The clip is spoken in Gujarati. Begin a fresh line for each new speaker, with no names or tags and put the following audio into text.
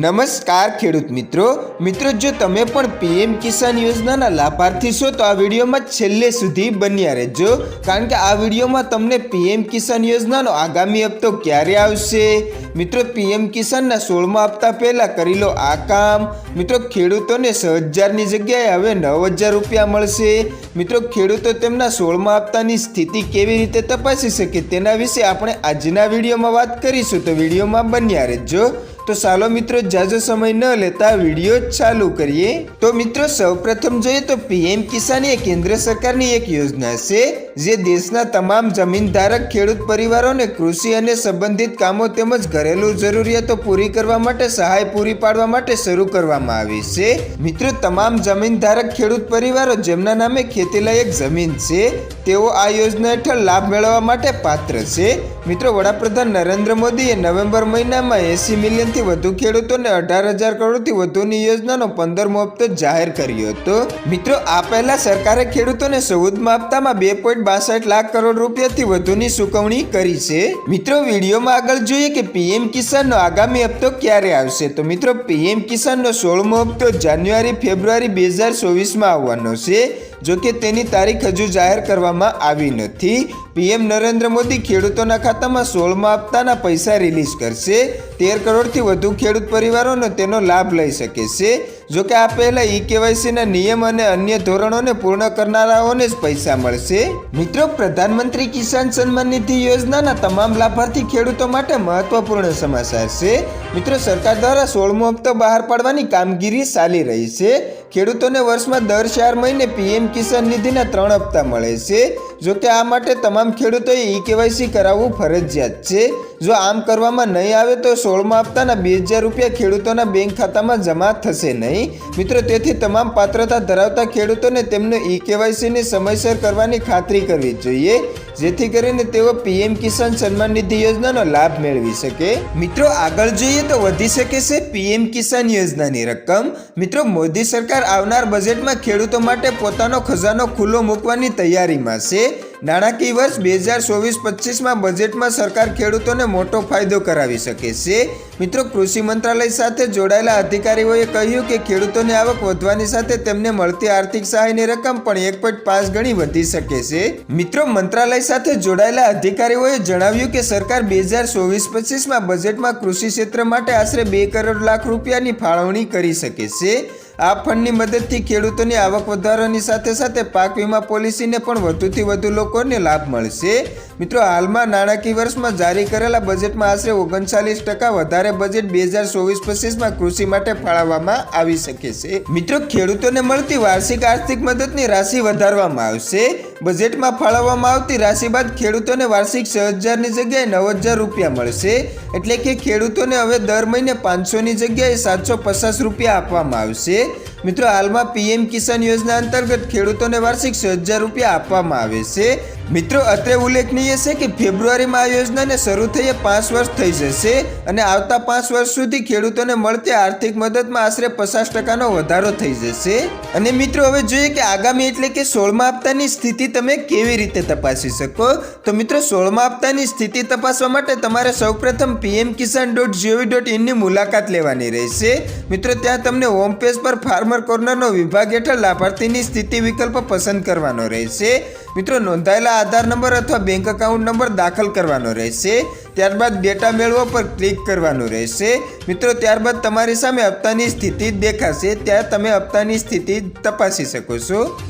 નમસ્કાર ખેડૂત મિત્રો. મિત્રો, જો તમે પણ પીએમ કિસાન યોજનાના લાભાર્થી છો, તો આ વિડીયોમાં છેલ્લે સુધી બન્યા રહેજો. કારણ કે આ વિડીયોમાં તમને પીએમ કિસાન યોજનાનો આગામી હપ્તો ક્યારે આવશે? મિત્રો, પીએમ કિસાનના સોળમા હપ્તા પહેલાં કરી લો આ કામ. મિત્રો, ખેડૂતોને છ હજારની જગ્યાએ હવે નવ હજાર રૂપિયા મળશે. મિત્રો, ખેડૂતો તેમના સોળમા હપ્તાની સ્થિતિ કેવી રીતે તપાસી શકે તેના વિશે આપણે આજના વિડીયોમાં વાત કરીશું. તો વિડીયોમાં બન્યા રહેજો. તો ચાલો મિત્રો જાજો સમય ન લેતા વીડિયો ચાલુ કરીએ. તો મિત્રો, સૌપ્રથમ જોઈએ તો પીએમ કિસાન એ કેન્દ્ર સરકારની એક યોજના છે, જે દેશના તમામ જમીન ધારક ખેડૂત પરિવારોને કૃષિ અને સંબંધિત કામો તેમજ ઘરેલું જરૂરિયાતો પૂરી કરવા માટે સહાય પૂરી પાડવા માટે શરૂ કરવામાં આવી છે. મિત્રો, તમામ જમીન ધારક ખેડૂત પરિવારો જેમના નામે ખેતીલાયક જમીન છે તેઓ આ યોજના હેઠળ લાભ મેળવવા માટે પાત્ર છે. મિત્રો, વડાપ્રધાન નરેન્દ્ર મોદીએ નવેમ્બર મહિનામાં એસી મિલિયનથી વધુ ખેડૂતોને અઢાર હજાર કરોડથી વધુની યોજનાનો પંદરમો હપ્તો જાહેર કર્યો હતો. મિત્રો, આ પહેલા સરકારે ખેડૂતોને ચૌદમા હપ્તામાં બે પોઈન્ટ બાસઠ લાખ કરોડ રૂપિયાથી વધુની ચૂકવણી કરી છે. મિત્રો, વિડીયોમાં આગળ જોઈએ કે પીએમ કિસાનનો આગામી હપ્તો ક્યારે આવશે? તો મિત્રો, પીએમ કિસાનનો સોળમો હપ્તો જાન્યુઆરી ફેબ્રુઆરી બે હજાર ચોવીસમાં આવવાનો છે. જો કે તેની તારીખ હજુ જાહેર કરવામાં આવી નથી. પીએમ નરેન્દ્ર મોદી ખેડૂતોના ખાતામાં સોળમા હપ્તાના પૈસા રિલીઝ કરશે. તેર કરોડથી વધુ ખેડૂત પરિવારોનો તેનો લાભ લઈ શકે છે. જો કે આ પહેલા ઈ કેવાયસીના નિયમ અને અન્ય ધોરણોને પૂર્ણ કરનારાઓને જ પૈસા મળશે. મિત્રો, પ્રધાનમંત્રી કિસાન સન્માન નિધિ યોજનાના તમામ લાભાર્થી ખેડૂતો માટે મહત્વપૂર્ણ સમાચાર છે. મિત્રો, સરકાર દ્વારા સોળમો હપ્તો બહાર પાડવાની કામગીરી ચાલી રહી છે. ખેડૂતોને વર્ષમાં દર ચાર મહિને પીએમ કિસાન નિધિના ત્રણ હપ્તા મળે છે. જો કે આ માટે તમામ ખેડૂતોએ ઈ કેવાયસી કરાવવું ફરજિયાત છે. જો આમ કરવામાં નહીં આવે તો સોળમા હપ્તાના બે હજાર રૂપિયા ખેડૂતોના બેંક ખાતામાં જમા થશે નહીં. મિત્રો, તેથી તમામ પાત્રતા ધરાવતા ખેડૂતોને તેમનું ઈ કેવાયસીને સમયસર કરવાની ખાતરી કરવી જોઈએ. જેથી કરીને તેઓ પીએમ કિસાન સન્માન નિધિ યોજનાનો લાભ મેળવી શકે. મિત્રો, આગળ જોઈએ તો વધી શકે છે પીએમ કિસાન યોજનાની રકમ. મિત્રો, મોદી સરકાર આવનાર બજેટમાં ખેડૂતો માટે પોતાનો ખજાનો ખુલ્લો મૂકવાની તૈયારીમાં છે. નાણાકીય વર્ષ બે હજાર ચોવીસ પચીસમાં બજેટમાં સરકાર ખેડૂતોને મોટો ફાયદો કરાવી શકે છે. મિત્રો, કૃષિ મંત્રાલય સાથે જોડાયેલા અધિકારીઓએ કહ્યું કે ખેડૂતોની આવક વધવાની સાથે તેમને મળતી આર્થિક સહાયની રકમ પણ એક પોઈન્ટ પાંચ ગણી વધી શકે છે. મિત્રો, મંત્રાલય સાથે જોડાયેલા અધિકારીઓએ જણાવ્યું કે સરકાર બે હજાર ચોવીસ પચીસમાં બજેટમાં કૃષિ ક્ષેત્ર માટે આશરે બે કરોડ લાખ રૂપિયાની ફાળવણી કરી શકે છે. આ ફંડની મદદથી ખેડૂતોની આવક વધારવાની સાથે સાથે પાક વીમા પોલિસીને પણ વધુથી વધુ લોકોને લાભ મળશે. મિત્રો, હાલમાં નાણાકીય વર્ષમાં જારી કરેલા બજેટમાં આશરે ઓગણચાલીસ ટકા વધારે બજેટ બે હજાર ચોવીસ પચીસમાં કૃષિ માટે ફાળવવામાં આવી શકે છે. મિત્રો, ખેડૂતોને મળતી વાર્ષિક આર્થિક મદદની રાશિ વધારવામાં આવશે. બજેટમાં ફાળવવામાં આવતી રાશિ બાદ ખેડૂતોને વાર્ષિક છ હજારની જગ્યાએ નવ હજાર રૂપિયા મળશે. એટલે કે ખેડૂતોને હવે દર મહિને પાંચસોની જગ્યાએ સાતસો પચાસ રૂપિયા આપવામાં આવશે. મિત્રો, હાલમાં પીએમ કિસાન યોજના અંતર્ગત ખેડૂતોને વાર્ષિક છ હજાર રૂપિયા આપવામાં આવે છે. મિત્રો, અત્રે ઉલ્લેખનીય છે કે ફેબ્રુઆરીમાં આ યોજનાને શરૂ થઈએ પાંચ વર્ષ થઈ જશે અને આવતા પાંચ વર્ષ સુધી ખેડૂતોને મળતી આર્થિક મદદમાં આશરે પચાસ ટકાનો વધારો થઈ જશે. અને મિત્રો, હવે જોઈએ કે આગામી એટલે કે સોળમા હપ્તાની સ્થિતિ તમે કેવી રીતે તપાસી શકો? તો મિત્રો, સોળમા હપ્તાની સ્થિતિ તપાસવા માટે તમારે સૌપ્રથમ PM Kisan dot G O V મુલાકાત લેવાની રહેશે. મિત્રો, ત્યાં તમને હોમ પેજ પર ફાર્મર કોર્નરનો વિભાગ હેઠળ લાભાર્થીની સ્થિતિ વિકલ્પ પસંદ કરવાનો રહેશે. મિત્રો, નોંધાયેલા આધાર નંબર અથવા બેંક એકાઉન્ટ નંબર દાખલ કરવાનો રહેશે. ત્યારબાદ ડેટા મેળવો પર ક્લિક કરવાનું રહેશે. મિત્રો, ત્યારબાદ તમારી સામે હપ્તાની સ્થિતિ દેખાશે. ત્યાં તમે હપ્તાની સ્થિતિ તપાસી શકો છો.